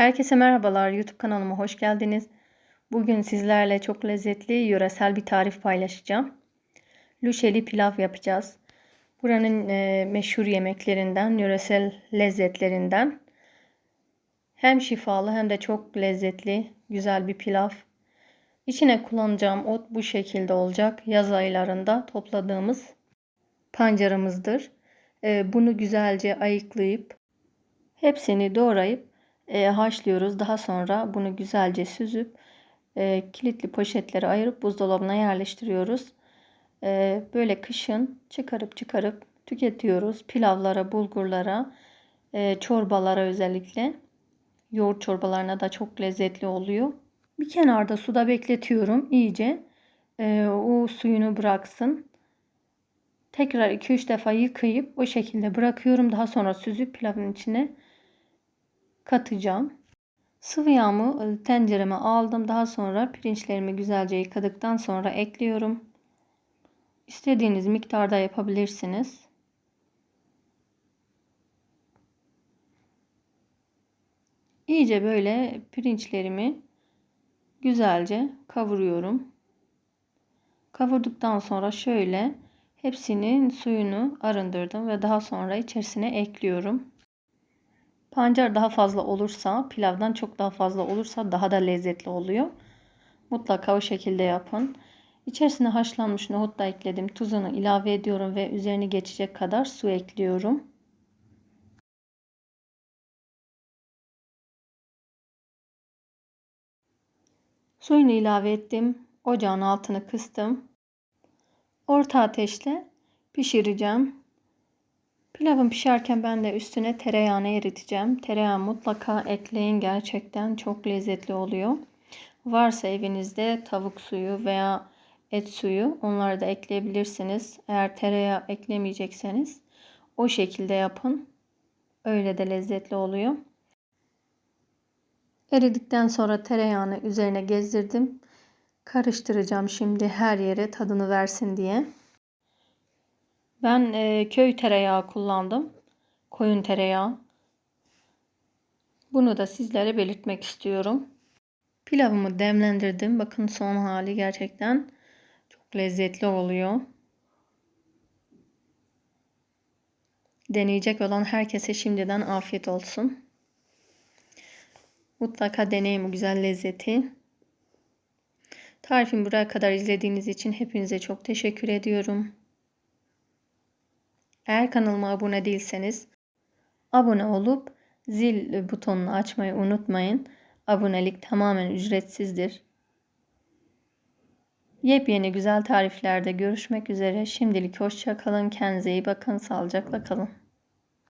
Herkese merhabalar. YouTube kanalıma hoş geldiniz. Bugün sizlerle çok lezzetli yöresel bir tarif paylaşacağım. Luşeli pilav yapacağız. Buranın e, meşhur yemeklerinden, yöresel lezzetlerinden. Hem şifalı hem de çok lezzetli, güzel bir pilav. İçine kullanacağım ot bu şekilde olacak. Yaz aylarında topladığımız pancarımızdır. E, bunu güzelce ayıklayıp hepsini doğrayıp e, haşlıyoruz. Daha sonra bunu güzelce süzüp e, kilitli poşetlere ayırıp buzdolabına yerleştiriyoruz. E, böyle kışın çıkarıp çıkarıp tüketiyoruz. Pilavlara, bulgurlara, e, çorbalara özellikle. Yoğurt çorbalarına da çok lezzetli oluyor. Bir kenarda suda bekletiyorum iyice. E, o suyunu bıraksın. Tekrar 2-3 defa yıkayıp o şekilde bırakıyorum. Daha sonra süzüp pilavın içine katacağım. Sıvı yağımı e, tencereme aldım. Daha sonra pirinçlerimi güzelce yıkadıktan sonra ekliyorum. İstediğiniz miktarda yapabilirsiniz. İyice böyle pirinçlerimi güzelce kavuruyorum. Kavurduktan sonra şöyle hepsinin suyunu arındırdım ve daha sonra içerisine ekliyorum. Pancar daha fazla olursa, pilavdan çok daha fazla olursa daha da lezzetli oluyor. Mutlaka o şekilde yapın. İçerisine haşlanmış nohut da ekledim. Tuzunu ilave ediyorum ve üzerini geçecek kadar su ekliyorum. Suyunu ilave ettim. Ocağın altını kıstım. Orta ateşte pişireceğim. Pilavın pişerken ben de üstüne tereyağını eriteceğim. Tereyağı mutlaka ekleyin. Gerçekten çok lezzetli oluyor. Varsa evinizde tavuk suyu veya et suyu onları da ekleyebilirsiniz. Eğer tereyağı eklemeyecekseniz o şekilde yapın. Öyle de lezzetli oluyor. Eridikten sonra tereyağını üzerine gezdirdim. Karıştıracağım şimdi her yere tadını versin diye. Ben e, köy tereyağı kullandım. Koyun tereyağı. Bunu da sizlere belirtmek istiyorum. Pilavımı demlendirdim. Bakın son hali gerçekten çok lezzetli oluyor. Deneyecek olan herkese şimdiden afiyet olsun. Mutlaka deneyin bu güzel lezzeti. Tarifimi buraya kadar izlediğiniz için hepinize çok teşekkür ediyorum. Eğer kanalıma abone değilseniz abone olup zil butonunu açmayı unutmayın. Abonelik tamamen ücretsizdir. Yepyeni güzel tariflerde görüşmek üzere. Şimdilik hoşça kalın. Kendinize iyi bakın. Sağlıcakla kalın.